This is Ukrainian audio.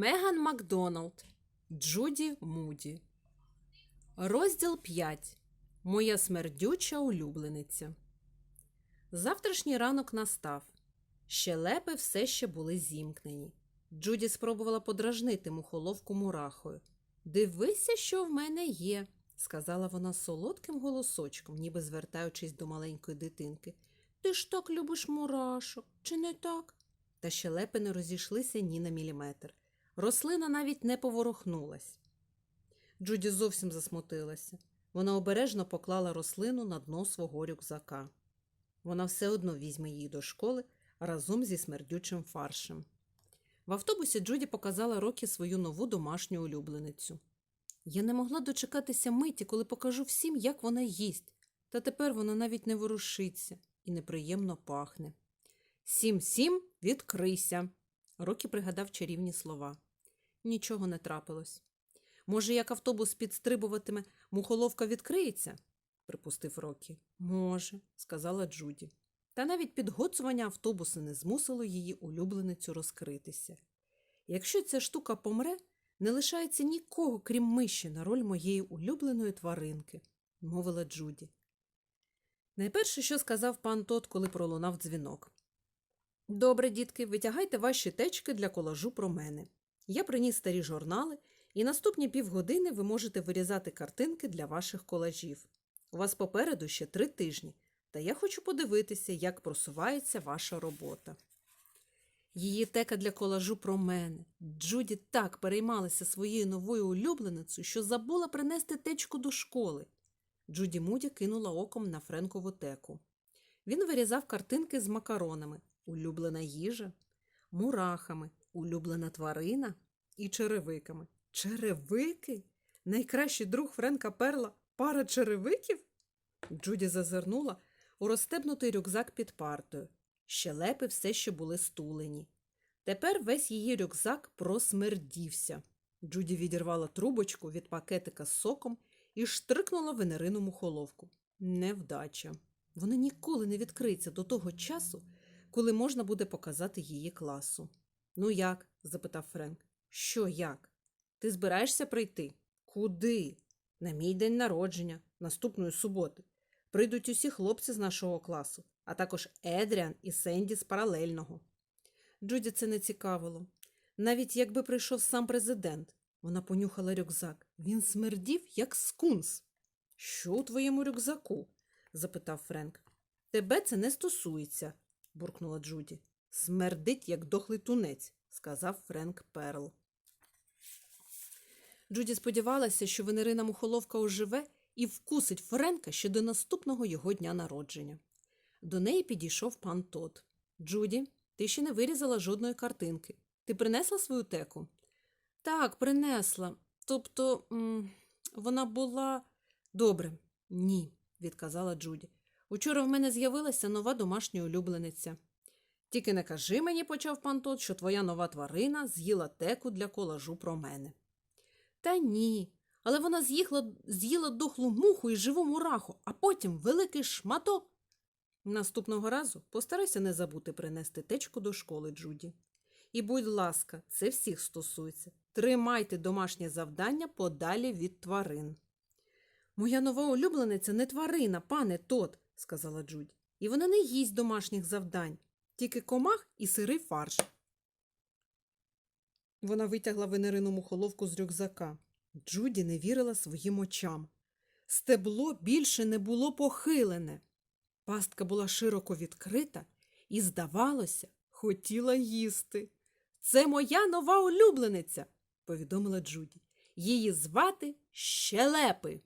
Меган Макдоналд. Джуді Муді. Розділ 5. Моя смердюча улюблениця. Завтрашній ранок настав. Щелепи все ще були зімкнені. Джуді спробувала подражнити мухоловку мурахою. Дивися, що в мене є, сказала вона солодким голосочком, ніби звертаючись до маленької дитинки. Ти ж так любиш мурашок, чи не так? Та щелепи не розійшлися ні на міліметр. Рослина навіть не поворухнулась. Джуді зовсім засмутилася. Вона обережно поклала рослину на дно свого рюкзака. Вона все одно візьме її до школи разом зі смердючим фаршем. В автобусі Джуді показала Рокі свою нову домашню улюбленицю. Я не могла дочекатися миті, коли покажу всім, як вона їсть, та тепер вона навіть не ворушиться і неприємно пахне. Сім сім, відкрийся. Рокі пригадав чарівні слова. Нічого не трапилось. Може, як автобус підстрибуватиме, мухоловка відкриється? припустив Рокі. Може, сказала Джуді. Та навіть підгоцування автобуса не змусило її улюбленицю розкритися. Якщо ця штука помре, не лишається нікого, крім миші, на роль моєї улюбленої тваринки, мовила Джуді. Найперше, що сказав пан Тот, коли пролунав дзвінок. Добре, дітки, витягайте ваші течки для колажу про мене. Я приніс старі журнали, і наступні півгодини ви можете вирізати картинки для ваших колажів. У вас попереду ще три тижні, та я хочу подивитися, як просувається ваша робота. Її тека для колажу про мене. Джуді так переймалася своєю новою улюбленицею, що забула принести течку до школи. Джуді Муді кинула оком на Френкову теку. Він вирізав картинки з макаронами, улюблена їжа, мурахами, улюблена тварина і черевиками. Черевики? Найкращий друг Френка Перла пара черевиків? Джуді зазирнула у розстебнутий рюкзак під партою. Щелепи все ще були стулені. Тепер весь її рюкзак просмердівся. Джуді відірвала трубочку від пакетика з соком і штрикнула венерину мухоловку. Невдача. Вона ніколи не відкриється до того часу, коли можна буде показати її класу. Ну як? запитав Френк. Що як? Ти збираєшся прийти? Куди? На мій день народження, наступної суботи. Прийдуть усі хлопці з нашого класу, а також Едріан і Сенді з паралельного. Джуді це не цікавило. Навіть якби прийшов сам президент, вона понюхала рюкзак. Він смердів, як скунс. Що у твоєму рюкзаку? запитав Френк. Тебе це не стосується, буркнула Джуді. Смердить, як дохлий тунець, сказав Френк Перл. Джуді сподівалася, що венерина мухоловка оживе і вкусить Френка ще до наступного його дня народження. До неї підійшов пан Тод. Джуді, ти ще не вирізала жодної картинки. Ти принесла свою теку? Так, принесла. Тобто м вона була. Добре, ні, відказала Джуді. Учора в мене з'явилася нова домашня улюблениця. Тільки не кажи мені, почав пан Тот, що твоя нова тварина з'їла теку для колажу про мене. Та ні, але вона з'їхала, з'їла дохлу муху і живу мураху, а потім великий шматок. Наступного разу постарайся не забути принести течку до школи, Джуді. І, будь ласка, це всіх стосується. Тримайте домашнє завдання подалі від тварин. Моя нова улюблениця не тварина, пане тот, сказала Джуді. І вона не їсть домашніх завдань, тільки комах і сирий фарш. Вона витягла венерину мухоловку з рюкзака. Джуді не вірила своїм очам. Стебло більше не було похилене. Пастка була широко відкрита і, здавалося, хотіла їсти. Це моя нова улюблениця, повідомила Джуді. Її звати Щелепи.